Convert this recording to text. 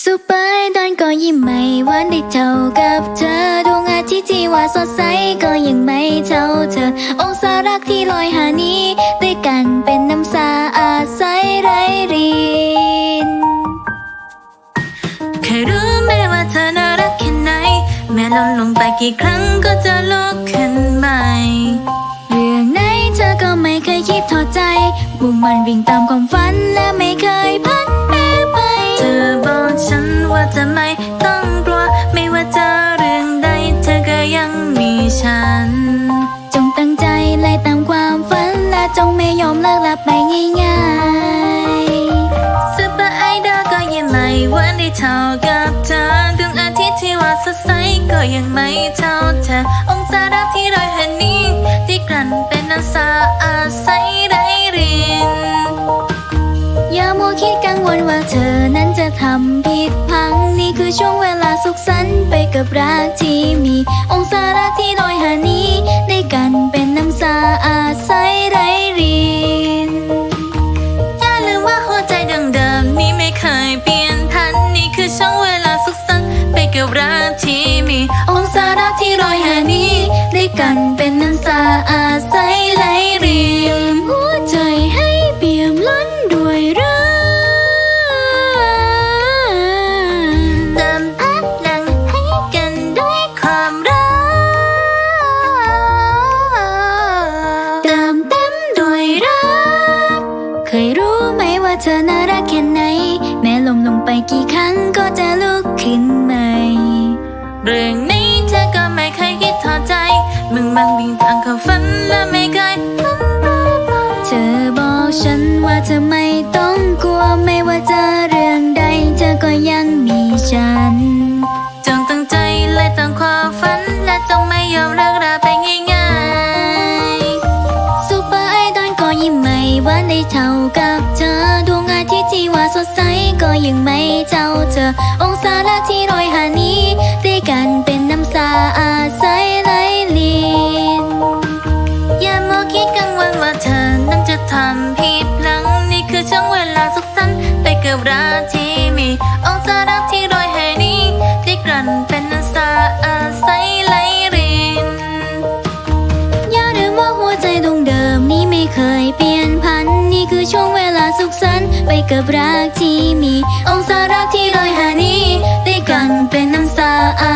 ซูเปอร์ไอดอลก็ยิ้มไม่หวานได้เท่ากับเธอดวงอาทิตย์ที่ว่าสดใสก็ยังไม่เท่าเธอ องศารักที่ลอยหานี้ ด้วยกันเป็นน้ำสาอาศัยไรรินเคยรู้ไหมว่าเธอน่ารักแค่ไหน แม้ล่นลงไปกี่ครั้งก็จะลุกขึ้นใหม่เรื่องไหนเธอก็ไม่เคยคิดถอดใจ มุ่งมันวิ่งตามความฝันและไม่เคยพ ฉันว่าจะไม่ต้องกลัว ไม่ว่าจะเรื่องใดเธอก็ยังมีฉัน จงตั้งใจไล่ตามความฝันและจงไม่ยอมเลิกลับไปง่ายๆซูเปอร์ไอดอลก็ยังไม่วานได้เท่ากับเธอดวงอาทิตย์ที่ว่าสดใสก็ยังไม่เท่าเธอ องศารักที่ลอยหันนี้ ที่กลั่นเป็นน้ำสาอาศัยได้รินอย่ามัวคิดกังวลว่าเธอ คือช่วงเวลาสุขสันต์ไปกับรักที่มี องศารักที่ลอยหานี้ได้กันเป็นน้ำสาอาศัยไรรินอย่าลืมว่าหัวใจดังเดิมนี้ไม่เคยเปลี่ยนพันนี่คือช่วงเวลาสุขสันต์ไปกับรักที่มี องศารักที่ลอยหานี้ ได้กันเป็นน้ำสาอาศัยไรริน เคยรู้ไหมว่าเธอน่ารักแค่ไหน แม้ลมลงไปกี่ครั้งก็จะลุกขึ้นใหม่ เรื่องนี้เธอก็ไม่เคยคิดถอใจ มึงบังวิ่งทางเข้าฝันและไม่เคยเธอบอกฉันว่าเธอไม่ต้องกลัวไม่ว่าจะ ที่ว่าสดใสก็ยังไม่เท่าเธอ องศาละที่ลอยหานี้ด้วยกันเป็นน้ำสาอาศัยไหลลินอย่ามัวคิดกังวลว่าเธอนั้นจะทำผิดพลังนี่คือช่วงเวลาสุขสันต์ไปกับรักที่มี องศารักที่ลอยให้นี้ที่กลั่นเป็นน้ำสาอาศัยไหลรินอย่าลืมว่าหัวใจดวงเดิมนี้ไม่เคยเปลี่ยนพันนี่คือช่วงเวลา สันไปกับรักที่มี องศารักที่ลอยหานี้ได้กันเป็นน้ำตาอา